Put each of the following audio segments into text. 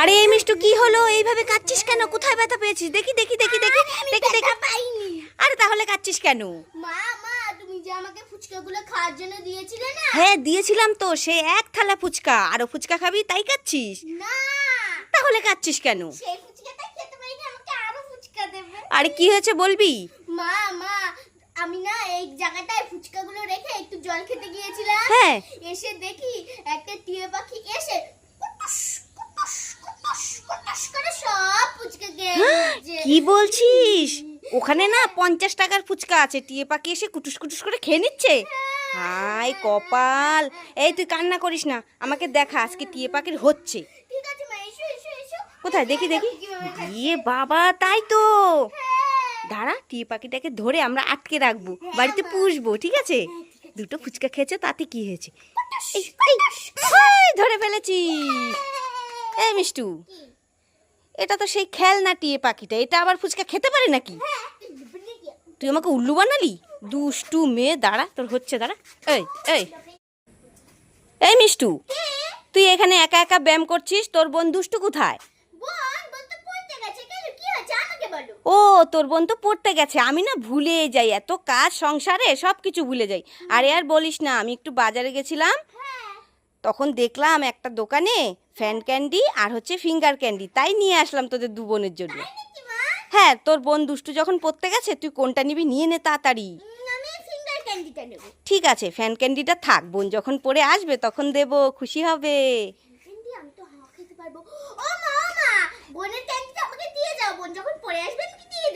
আরে এই মিষ্টু কি হলো? এইভাবে কাচ্ছিস কেন? কোথায় ব্যথা পেয়েছিস? দেখি দেখি দেখি দেখি দেখি দেখি। পাইনি। আরে তাহলে কাচ্ছিস কেন? মা মা তুমি যে আমাকে ফুচকাগুলো খাওয়ার জন্য দিয়েছিলে না? হ্যাঁ দিয়েছিলাম তো সে এক থালা ফুচকা। আরও ফুচকা খাবি তাই কাচ্ছিস না। তাহলে কাচ্ছিস কেন? সেই ফুচকাটা খেতে পারিনি আমাকে আরও ফুচকা দেবে। আরে কি হয়েছে বলবি? মা মা আমি না এই জায়গাটায় ফুচকাগুলো রেখে একটু জল খেতে গিয়েছিলাম। হ্যাঁ। এসে দেখি একটা টিয়া পাখি এসে কুটুস, কুটুস, কুটুস, কুটুস করে সব ফুচকা খেয়ে নিয়েছে। কি বলছিস? ওখানে না পঞ্চাশ টাকার ফুচকা আছে, টিয়ে পাখি এসে কুটুস কুটুস করে খেয়ে নিচ্ছে। হাই কপাল। এই তুই কান্না করিস না, আমাকে দেখা, আজকে টিয়ে পাখির হচ্ছে। কোথায়? দেখি দেখি। ইয়ে বাবা, তাই তো। দাঁড়া, টিয়ে পাখিটাকে ধরে আমরা আটকে রাখব, বাড়িতে পুষবো, ঠিক আছে? দুটো ফুচকা খেয়েছে, তাতে কি হয়েছে? ধরে ফেলেছি। এই মিষ্টু? এটা তো সেই খেলনা টিয়ে পাখিটা, এটা আবার ফুচকা খেতে পারে নাকি? তুই আমাকে উল্লু বানালি দুষ্টু মেয়ে, দাঁড়া, তোর হচ্ছে, দাঁড়া এই এই এই মিষ্টু, তুই এখানে একা একা ব্যায়াম করছিস তোর বোন দুষ্টু কোথায়। ও, তোর বোন তো পড়তে গেছে আমি না ভুলে যাই, এত কাজ সংসারে সব কিছু ভুলে যাই আরে আর বলিস না, আমি একটু বাজারে গেছিলাম। তখন দেখলাম একটা দোকানে ফ্যান ক্যান্ডি আর হচ্ছে ফিঙ্গার ক্যান্ডি তাই নিয়ে আসলাম তোদের দু বোনের জন্য? হ্যাঁ তোর বোন দুষ্টু যখন পড়তে গেছে তুই কোনটা নিবি নিয়ে নে তাড়াতাড়ি। ঠিক আছে ফ্যান ক্যান্ডিটা থাক বোন যখন পড়ে আসবে তখন দেব খুশি হবে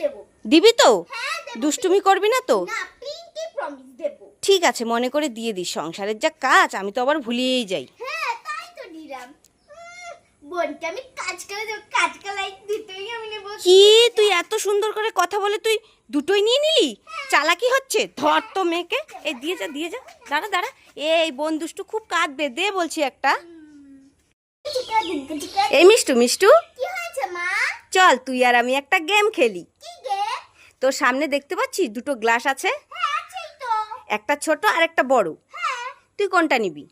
দেবো। তো হ্যাঁ। দুষ্টুমি করবি না তো ঠিক আছে মনে করে দিয়ে দিস সংসারের যা কাজ আমি তো আবার ভুলিয়েই যাই। হ্যাঁ, তাই তো দিলাম। উম, বোনকে আমি কাজ করে দেবো। কাজ কলাই দুটোই আমি নেব। কি তুই এত সুন্দর করে কথা বলে তুই দুটোই নিয়ে নিলি? চালাকি হচ্ছে? ধর তো মেয়েকে। এই দিয়ে যা দিয়ে যা। দাঁড়া দাঁড়া। এই বোন দুষ্টু খুব কাঁদবে দে বলছি একটা। এই মিষ্টু মিষ্টু। চল তুই আর আমি একটা গেম খেলি। তোর সামনে দেখতে পাচ্ছিস? দুটো গ্লাস আছে। হ্যাঁ একটা ছোট আর একটা বড়। হ্যাঁ। তুই কোনটা নিবি?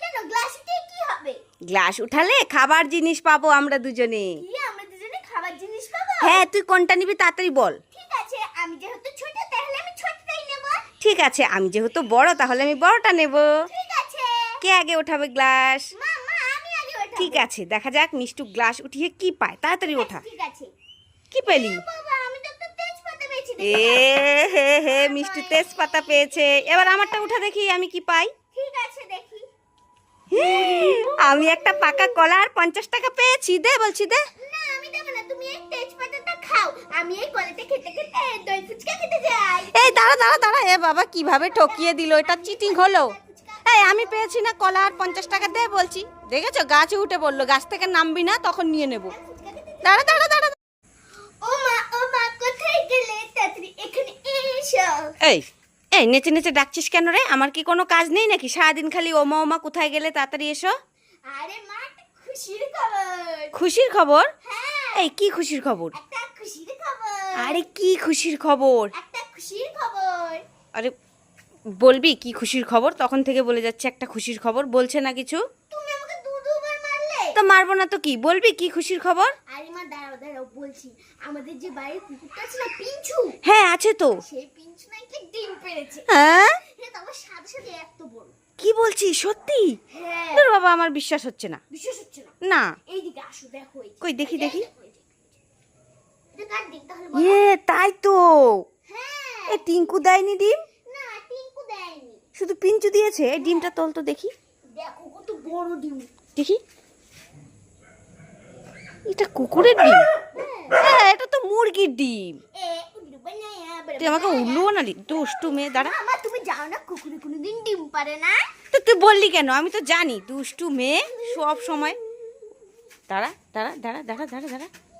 কেন? গ্লাসে কি হবে? গ্লাস উঠালে খাবার জিনিস পাবো আমরা দুজনে। আমরা দুজনে খাবার জিনিস পাবো? হ্যাঁ তুই কোনটা নিবি তাড়াতাড়ি বল। ঠিক আছে আমি যেহেতু ছোট তাহলে আমি ছোটটাই নেব। ঠিক আছে আমি যেহেতু বড় তাহলে আমি বড়টা নেব। ঠিক আছে। কে আগে উঠাবে গ্লাস? ঠিক আছে দেখা যাক মিষ্টু গ্লাস উঠিয়ে কি পায়। তাড়াতাড়ি ওঠা ঠিক আছে। কি পেলি বাবা আমি তো একটা তেজপাতা পেয়েছি এ হে হে মিষ্টি তেজপাতা পেয়েছে। এবার আমারটা উঠা দেখি আমি কি পাই। ঠিক আছে দেখি। আমি একটা পাকা কলা আর পঞ্চাশ টাকা পেয়েছি। দে বলছি দে। না আমি দেবো না তুমি এই তেজপাতাটা খাও। আমি এই কলেতে খেতে খেতে দই ফুচকা খেতে যাই। এই দাঁড়া দাঁড়া দাঁড়া। এ বাবা কীভাবে ঠকিয়ে দিল? এটা চিটিং হলো। এই আমি পেয়েছি না কলা আর পঞ্চাশ টাকা। দে বলছি। দেখেছ? গাছে উঠে বলল গাছ থেকে নামবি না তখন নিয়ে নেব। দাঁড়া দাঁড়া দাঁড়া ও মা ও মা কোথায় গেলে তাড়াতাড়ি এখানে এসো এই এই নেচে নেচে ডাকছিস কেন রে? আমার কি কোনো কাজ নেই নাকি? সারাদিন খালি ওমা ওমা কোথায় গেলে তাড়াতাড়ি এসো। আরে মা খুশির খবর। খুশির খবর? হ্যাঁ। এই কি খুশির খবর? একটা খুশির খবর। আরে কি খুশির খবর? একটা খুশির খবর। আরে বলবি কি খুশির খবর? তখন থেকে বলে যাচ্ছে একটা খুশির খবর। বলছে না কিছু? তুমি আমাকে দু দুবার মারলে? তো মারবো না তো কি? বলবি কি খুশির খবর? আরে মা দাঁড়াও দাঁড়াও বলছি। আমাদের যে বাড়ির কুকুরটা না পিঞ্চু হ্যাঁ আছে তো। সেই পিঞ্চু না ডিম পেড়েছে হ্যাঁ? হ্যাঁ তারপর সাথে সাথে এত বড়। কি বলছিস সত্যি? হ্যাঁ। তোর বাবা আমার বিশ্বাস হচ্ছে না। বিশ্বাস হচ্ছে না। না। এইদিকে আসো দেখো কই দেখি, দেখি। ইয়ে তাই তো। হ্যাঁ। এ টিঙ্কু দেয়নি ডিম? না টিঙ্কু দেয়নি। শুধু পিঞ্চু দিয়েছে? এই ডিমটা তোল তো দেখি। দেখো কত বড় ডিম। দেখি। এটা কুকুরের ডিম? হ্যাঁ। এটা তো মুরগির ডিম এ উল্লু বানায়া বড় তুই আমাকে উল্লু না দুষ্টু মেয়ে দাঁড়া। আমার তুমি যাও না কুকুরে কোনোদিন ডিম পারে না? তো তুই বললি কেন? আমি তো জানি। দুষ্টু মেয়ে সব সময়। দাঁড়া দাঁড়া দাঁড়া দাঁড়া দাঁড়া দাঁড়া।